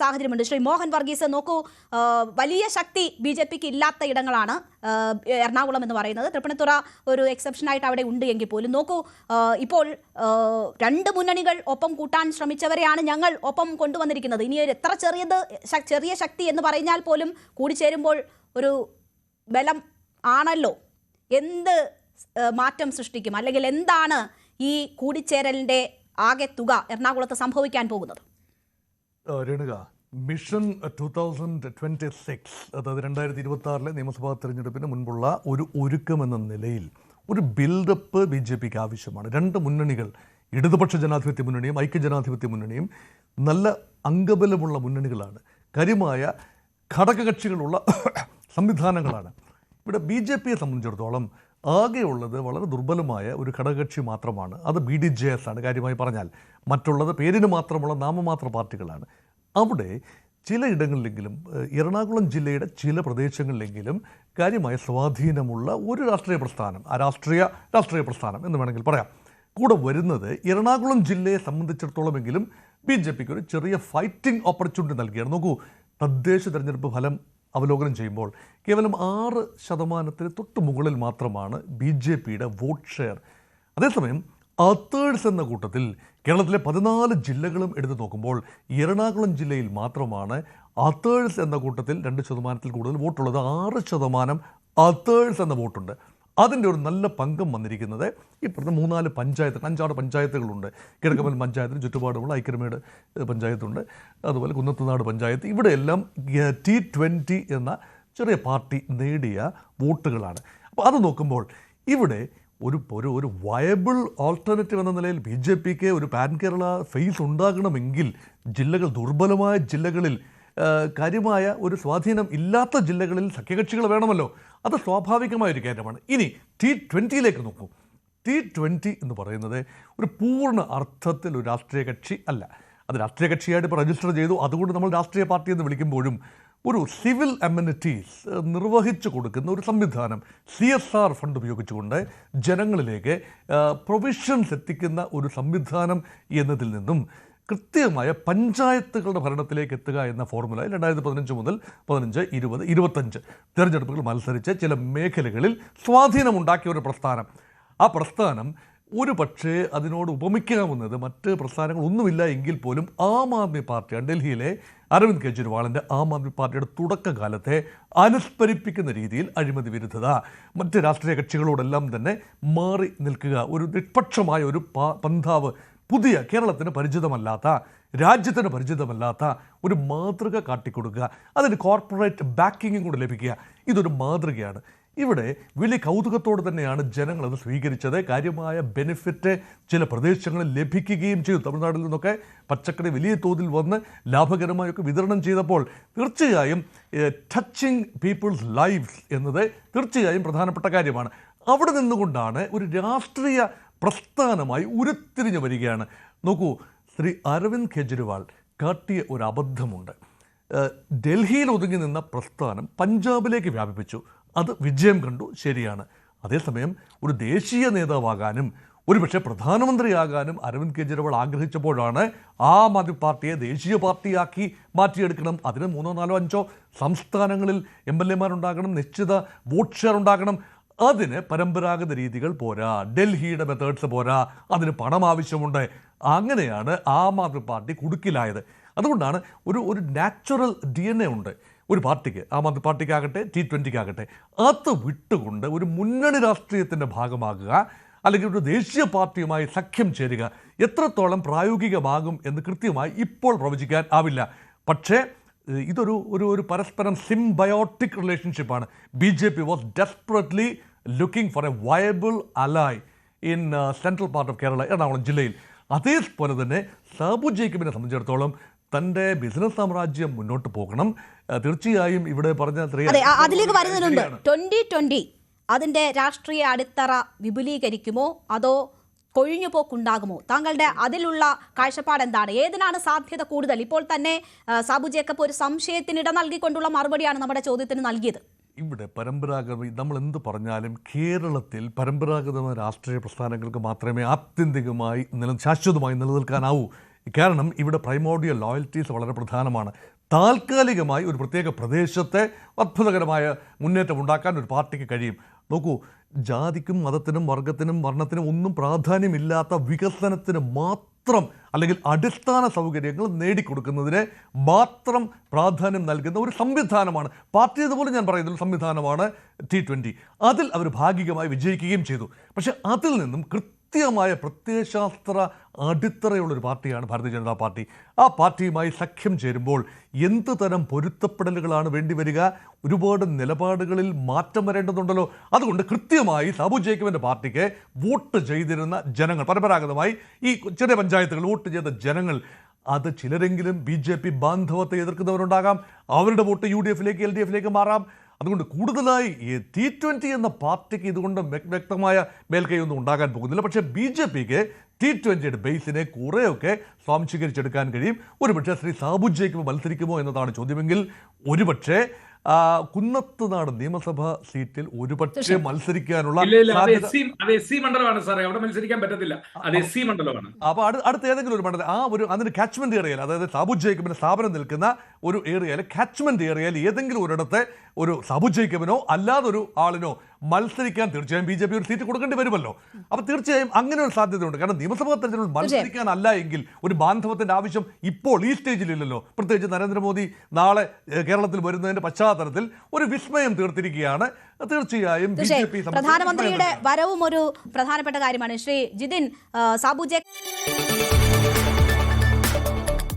സാഹചര്യമുണ്ട്. ശ്രീ മോഹൻ വർഗീസ് നോക്കൂ വലിയ ശക്തി ബി ജെ പിക്ക് ഇല്ലാത്ത ഇടങ്ങളാണ് എറണാകുളം എന്ന് പറയുന്നത്. തൃപ്പണിത്തുറ ഒരു എക്സെപ്ഷനായിട്ട് അവിടെ ഉണ്ട് എങ്കിൽ പോലും. നോക്കൂ ഇപ്പോൾ രണ്ട് മുന്നണികൾ ഒപ്പം കൂട്ടാൻ ശ്രമിച്ചവരെയാണ് ഞങ്ങൾ ഒപ്പം കൊണ്ടുവന്നിരിക്കുന്നത്. ഇനി ഒരു എത്ര ചെറിയത് ചെറിയ ശക്തി എന്ന് പറഞ്ഞാൽ പോലും കൂടിച്ചേരുമ്പോൾ ഒരു ബലം ആണല്ലോ. എന്ത് മാറ്റം സൃഷ്ടിക്കും? അല്ലെങ്കിൽ എന്താണ് ഈ കൂടിച്ചേരലിന്റെ ആകെ തുക എറണാകുളത്ത് സംഭവിക്കാൻ പോകുന്നത്? Renuka mission two thousand twenty six അതായത് രണ്ടായിരത്തി ഇരുപത്തി ആറിലെ നിയമസഭാ തെരഞ്ഞെടുപ്പിന് മുൻപുള്ള ഒരു ഒരുക്കം എന്ന നിലയിൽ ഒരു ബിൽഡപ്പ് ബി ജെ പിക്ക് ആവശ്യമാണ്. രണ്ട് മുന്നണികൾ ഇടതുപക്ഷ ജനാധിപത്യ മുന്നണിയും ഐക്യജനാധിപത്യ മുന്നണിയും നല്ല അംഗബലമുള്ള മുന്നണികളാണ്. കാര്യമായ ഘടകകക്ഷികളുള്ള സംവിധാനങ്ങളാണ്. ഇവിടെ ബി ജെ പിയെ സംബന്ധിച്ചിടത്തോളം ആകെയുള്ളത് വളരെ ദുർബലമായ ഒരു ഘടകകക്ഷി മാത്രമാണ്. അത് ബി ഡി ജെ എസ് ആണ് കാര്യമായി പറഞ്ഞാൽ. മറ്റുള്ളത് പേരിന് മാത്രമുള്ള നാമമാത്ര പാർട്ടികളാണ്. അവിടെ ചിലയിടങ്ങളിലെങ്കിലും എറണാകുളം ജില്ലയുടെ ചില പ്രദേശങ്ങളിലെങ്കിലും കാര്യമായ സ്വാധീനമുള്ള ഒരു രാഷ്ട്രീയ പ്രസ്ഥാനം ആ രാഷ്ട്രീയ രാഷ്ട്രീയ പ്രസ്ഥാനം എന്ന് വേണമെങ്കിൽ പറയാം. കൂടെ വരുന്നത് എറണാകുളം ജില്ലയെ സംബന്ധിച്ചിടത്തോളമെങ്കിലും ബി ജെ പിക്ക് ഒരു ചെറിയ ഫൈറ്റിംഗ് ഓപ്പർച്യൂണിറ്റി നൽകിയാണ്. നോക്കൂ തദ്ദേശ തെരഞ്ഞെടുപ്പ് ഫലം അവലോകനം ചെയ്യുമ്പോൾ കേവലം ആറ് ശതമാനത്തിന് തൊട്ട് മുകളിൽ മാത്രമാണ് ബി ജെ പിയുടെ വോട്ട് ഷെയർ. അതേസമയം അതേഴ്സ് എന്ന കൂട്ടത്തിൽ കേരളത്തിലെ പതിനാല് ജില്ലകളും എടുത്തു നോക്കുമ്പോൾ എറണാകുളം ജില്ലയിൽ മാത്രമാണ് അതേഴ്സ് എന്ന കൂട്ടത്തിൽ രണ്ട് ശതമാനത്തിൽ കൂടുതൽ വോട്ടുള്ളത്. ആറ് ശതമാനം അതേഴ്സ് എന്ന വോട്ടുണ്ട്. അതിന്റെ ഒരു നല്ല പങ്കും വന്നിരിക്കുന്നത് പറഞ്ഞ മൂന്നാൽ പഞ്ചായത്ത് അഞ്ചാറ് പഞ്ചായത്തുകളുണ്ട്. കിഴക്കമൽ പഞ്ചായത്തിന് ചുറ്റുപാടുമുള്ള ഐക്യമേട് പഞ്ചായത്തുണ്ട്. അതുപോലെ കുന്നത്തുനാട് പഞ്ചായത്ത്. ഇവിടെയെല്ലാം ടി ട്വന്റി എന്ന ചെറിയ പാർട്ടി നേടിയ വോട്ടുകളാണ്. അപ്പോൾ അത് നോക്കുമ്പോൾ ഇവിടെ ഒരു ഒരു ഒരു വയബിൾ ഓൾട്ടർനേറ്റീവ് എന്ന നിലയിൽ ബി ജെ പിക്ക് ഒരു പാൻ കേരള ഫെയ്സ് ഉണ്ടാകണമെങ്കിൽ ജില്ലകൾ ദുർബലമായ ജില്ലകളിൽ കാര്യമായ ഒരു സ്വാധീനം ഇല്ലാത്ത ജില്ലകളിൽ സഖ്യകക്ഷികൾ വേണമല്ലോ. അത് സ്വാഭാവികമായ ഒരു കാര്യമാണ് ഇനി ടി ട്വന്റിയിലേക്ക് നോക്കൂ. ടി ട്വന്റി എന്ന് പറയുന്നത് ഒരു പൂർണ അർത്ഥത്തിൽ ഒരു രാഷ്ട്രീയ കക്ഷി അല്ല. അത് രാഷ്ട്രീയ കക്ഷിയായിട്ട് ഇപ്പോൾ രജിസ്റ്റർ ചെയ്തു. അതുകൊണ്ട് നമ്മൾ രാഷ്ട്രീയ പാർട്ടി എന്ന് വിളിക്കുമ്പോഴും ഒരു സിവിൽ അമ്യൂണിറ്റീസ് നിർവഹിച്ചു കൊടുക്കുന്ന ഒരു സംവിധാനം സി എസ് ആർ ഫണ്ട് ഉപയോഗിച്ചുകൊണ്ട് ജനങ്ങളിലേക്ക് പ്രൊവിഷൻസ് എത്തിക്കുന്ന ഒരു സംവിധാനം എന്നതിൽ നിന്നും കൃത്യമായ പഞ്ചായത്തുകളുടെ ഭരണത്തിലേക്ക് എത്തുക എന്ന ഫോർമുല രണ്ടായിരത്തി പതിനഞ്ച് മുതൽ പതിനഞ്ച് ഇരുപത് ഇരുപത്തഞ്ച് തിരഞ്ഞെടുപ്പുകൾ മത്സരിച്ച് ചില മേഖലകളിൽ സ്വാധീനമുണ്ടാക്കിയ ഒരു പ്രസ്ഥാനം. ആ പ്രസ്ഥാനം ഒരു പക്ഷേ അതിനോട് ഉപമിക്കാവുന്നത് മറ്റ് പ്രസ്ഥാനങ്ങൾ ഒന്നുമില്ല എങ്കിൽ പോലും ആം ആദ്മി പാർട്ടിയാണ് ഡൽഹിയിലെ അരവിന്ദ് കെജ്രിവാളിന്റെ ആം ആദ്മി പാർട്ടിയുടെ തുടക്കകാലത്തെ അനുസ്മരിപ്പിക്കുന്ന രീതിയിൽ അഴിമതി വിരുദ്ധത മറ്റ് രാഷ്ട്രീയ കക്ഷികളോടെല്ലാം തന്നെ മാറി നിൽക്കുക ഒരു നിഷ്പക്ഷമായ ഒരു പന്താവ് പുതിയ കേരളത്തിന് പരിചിതമല്ലാത്ത രാജ്യത്തിന് പരിചിതമല്ലാത്ത ഒരു മാതൃക കാട്ടിക്കൊടുക്കുക അതിന് കോർപ്പറേറ്റ് ബാക്കിങ്ങും കൂടെ ലഭിക്കുക ഇതൊരു മാതൃകയാണ്. ഇവിടെ വലിയ കൗതുകത്തോടെ തന്നെയാണ് ജനങ്ങൾ അത് സ്വീകരിച്ചത്. കാര്യമായ ബെനിഫിറ്റ് ചില പ്രദേശങ്ങളിൽ ലഭിക്കുകയും ചെയ്തു. തമിഴ്നാട്ടിൽ നിന്നൊക്കെ പച്ചക്കറി വലിയ തോതിൽ വന്ന് ലാഭകരമായൊക്കെ വിതരണം ചെയ്തപ്പോൾ തീർച്ചയായും ടച്ചിങ് പീപ്പിൾസ് ലൈഫ്സ് എന്നത് തീർച്ചയായും പ്രധാനപ്പെട്ട കാര്യമാണ്. അവിടെ നിന്നുകൊണ്ടാണ് ഒരു രാഷ്ട്രീയ പ്രസ്ഥാനമായി ഉരുത്തിരിഞ്ഞു വരികയാണ്. നോക്കൂ ശ്രീ അരവിന്ദ് കെജ്രിവാൾ കാട്ടിയ ഒരു അബദ്ധമുണ്ട്. ഡൽഹിയിൽ ഒതുങ്ങി നിന്ന പ്രസ്ഥാനം പഞ്ചാബിലേക്ക് വ്യാപിപ്പിച്ചു. അത് വിജയം കണ്ടു ശരിയാണ്. അതേസമയം ഒരു ദേശീയ നേതാവാകാനും ഒരുപക്ഷെ പ്രധാനമന്ത്രിയാകാനും അരവിന്ദ് കെജ്രിവാൾ ആഗ്രഹിച്ചപ്പോഴാണ് ആം ആദ്മി പാർട്ടിയെ ദേശീയ പാർട്ടിയാക്കി മാറ്റിയെടുക്കണം. അതിന് മൂന്നോ നാലോ അഞ്ചോ സംസ്ഥാനങ്ങളിൽ എം എൽ എമാരുണ്ടാകണം നിശ്ചിത വോട്ട് ഷെയർ ഉണ്ടാകണം. അതിന് പരമ്പരാഗത രീതികൾ പോരാ. ഡൽഹിയുടെ മെത്തേഡ്സ് പോരാ. അതിന് പണം ആവശ്യമുണ്ട്. അങ്ങനെയാണ് ആം ആദ്മി പാർട്ടി കുടുക്കിലായത്. അതുകൊണ്ടാണ് ഒരു ഒരു നാച്ചുറൽ ഡി എൻ എ ഉണ്ട്. ഒരു പാർട്ടിക്ക് ആം ആദ്മി പാർട്ടിക്കാകട്ടെ ടി ട്വന്റിക്കാകട്ടെ അത് വിട്ടുകൊണ്ട് ഒരു മുന്നണി രാഷ്ട്രീയത്തിന്റെ ഭാഗമാകുക അല്ലെങ്കിൽ ഒരു ദേശീയ പാർട്ടിയുമായി സഖ്യം ചേരുക എത്രത്തോളം പ്രായോഗികമാകും എന്ന് കൃത്യമായി ഇപ്പോൾ പ്രവചിക്കാൻ ആവില്ല. പക്ഷേ ഇതൊരു ഒരു ഒരു പരസ്പരം symbiotic റിലേഷൻഷിപ്പാണ് B J P was desperately looking for a viable ally in central part of Kerala Ernakulam ജില്ലയിൽ. അതേപോലെ തന്നെ സാബു ജേക്കബിനെ സംബന്ധിച്ചിടത്തോളം തന്റെ ബിസിനസ് സാമ്രാജ്യം മുന്നോട്ട് പോകണം. തീർച്ചയായും ഇവിടെ പറഞ്ഞ അതിലേക്ക് വരുന്നതിനുണ്ട് ശരിയാണ്. ട്വന്റി ട്വന്റി അതിന്റെ രാഷ്ട്രീയ അടിത്തറ വിപുലീകരിക്കുമോ? അതോ കൊഴിഞ്ഞുപോക്കുണ്ടാകുമോ? താങ്കളുടെ അതിലുള്ള കാഴ്ചപ്പാട് എന്താണ്? ഏതിനാണ് സാധ്യത കൂടുതൽ? ഇപ്പോൾ തന്നെ സാബു ജേക്കബ് ഒരു സംശയത്തിനിട നൽകിക്കൊണ്ടുള്ള മറുപടിയാണ് നമ്മുടെ ചോദ്യത്തിന് നൽകിയത്. ഇവിടെ പരമ്പരാഗത നമ്മൾ എന്ത് പറഞ്ഞാലും കേരളത്തിൽ പരമ്പരാഗതമായ രാഷ്ട്രീയ പ്രസ്ഥാനങ്ങൾക്ക് മാത്രമേ ആത്യന്തികമായി നില ശാശ്വതമായി നിലനിൽക്കാനാവൂ. കാരണം ഇവിടെ പ്രൈമോഡിയൽ ലോയൽറ്റീസ് വളരെ പ്രധാനമാണ്. താൽക്കാലികമായി ഒരു പ്രത്യേക പ്രദേശത്തെ അത്ഭുതകരമായ മുന്നേറ്റം ഉണ്ടാക്കാൻ ഒരു പാർട്ടിക്ക് കഴിയും. നോക്കൂ ജാതിക്കും മതത്തിനും വർഗത്തിനും വർണത്തിനും ഒന്നും പ്രാധാന്യമില്ലാത്ത വികസനത്തിന് മാത്രം അല്ലെങ്കിൽ അടിസ്ഥാന സൗകര്യങ്ങൾ നേടിക്കൊടുക്കുന്നതിന് മാത്രം പ്രാധാന്യം നൽകുന്ന ഒരു സംവിധാനമാണ്. പാർട്ടി ഇതുപോലെ ഞാൻ പറയുന്ന സംവിധാനമാണ് ടി ട്വന്റി അതിൽ അവർ ഭാഗികമായി വിജയിക്കുകയും ചെയ്തു. പക്ഷേ അതിൽ നിന്നും കൃത്യമായ പ്രത്യയശാസ്ത്ര അടിത്തറയുള്ളൊരു പാർട്ടിയാണ് ഭാരതീയ ജനതാ പാർട്ടി. ആ പാർട്ടിയുമായി സഖ്യം ചേരുമ്പോൾ എന്ത് തരം പൊരുത്തപ്പെടലുകളാണ് വേണ്ടിവരിക ഒരുപാട് നിലപാടുകളിൽ മാറ്റം വരേണ്ടതുണ്ടല്ലോ. അതുകൊണ്ട് കൃത്യമായി സാബു ജേക്കബിന്റെ പാർട്ടിക്ക് വോട്ട് ചെയ്തിരുന്ന ജനങ്ങൾ പരമ്പരാഗതമായി ഈ ചെറിയ പഞ്ചായത്തുകൾ വോട്ട് ചെയ്ത ജനങ്ങൾ അത് ചിലരെങ്കിലും ബി ജെ പി ബാന്ധവത്തെ എതിർക്കുന്നവരുണ്ടാകാം. അവരുടെ വോട്ട് യു ഡി എഫിലേക്ക് എൽ ഡി എഫിലേക്ക് മാറാം. അതുകൊണ്ട് കൂടുതലായി ടി ട്വന്റി എന്ന പാർട്ടിക്ക് ഇതുകൊണ്ട് വ്യക്- വ്യക്തമായ മേൽക്കൈയൊന്നും ഉണ്ടാകാൻ പോകുന്നില്ല. പക്ഷേ ബി ജെ പിക്ക് ടി ട്വന്റിയുടെ ബേസിനെ കുറേയൊക്കെ സ്വാംശീകരിച്ചെടുക്കാൻ കഴിയും. ഒരുപക്ഷെ ശ്രീ സാബു ജേക്കബ് മത്സരിക്കുമോ എന്നതാണ് ചോദ്യമെങ്കിൽ ഒരുപക്ഷെ കുന്നത്ത് കുന്നത്തുനാട് നിയമസഭാ സീറ്റിൽ ഒരുപക്ഷെ മത്സരിക്കാനുള്ള മണ്ഡലമാണ് സാറേ. അവിടെ മത്സരിക്കാൻ പറ്റത്തില്ല. അത് എസ് സി മണ്ഡലമാണ്. അപ്പോൾ അടുത്ത അടുത്ത ഏതെങ്കിലും ഒരു മണ്ഡലം ആ ഒരു അതിന് കാച്ച്മെന്റ് ഏറിയ അതായത് സാബു ജേക്കബിന്റെ സ്ഥാപനം നിൽക്കുന്ന ഒരു ഏരിയയിൽ കാച്ച്മെന്റ് ഏരിയയിൽ ഏതെങ്കിലും ഒരിടത്ത് ഒരു സാബു ജേക്കബിനോ അല്ലാതൊരു ആളിനോ മത്സരിക്കാൻ തീർച്ചയായും ബി ജെ പി ഒരു സീറ്റ് കൊടുക്കേണ്ടി വരുമല്ലോ. അപ്പോൾ തീർച്ചയായും അങ്ങനെ ഒരു സാധ്യതയുണ്ട്. കാരണം നിയമസഭാ തെരഞ്ഞെടുപ്പിൽ മത്സരിക്കാനല്ല എങ്കിൽ ഒരു ബാന്ധവത്തിന്റെ ആവശ്യം ഇപ്പോൾ ഈ സ്റ്റേജിലില്ലല്ലോ. പ്രത്യേകിച്ച് നരേന്ദ്രമോദി നാളെ കേരളത്തിൽ വരുന്നതിന്റെ പശ്ചാത്തലത്തിൽ ഒരു വിസ്മയം തീർത്തിരിക്കുകയാണ്. തീർച്ചയായും ബി ജെ പി പ്രധാനമന്ത്രിയുടെ വരവും ഒരു പ്രധാനപ്പെട്ട കാര്യമാണ്. ശ്രീ ജിതിൻ സാബുജെ സാബു ജെ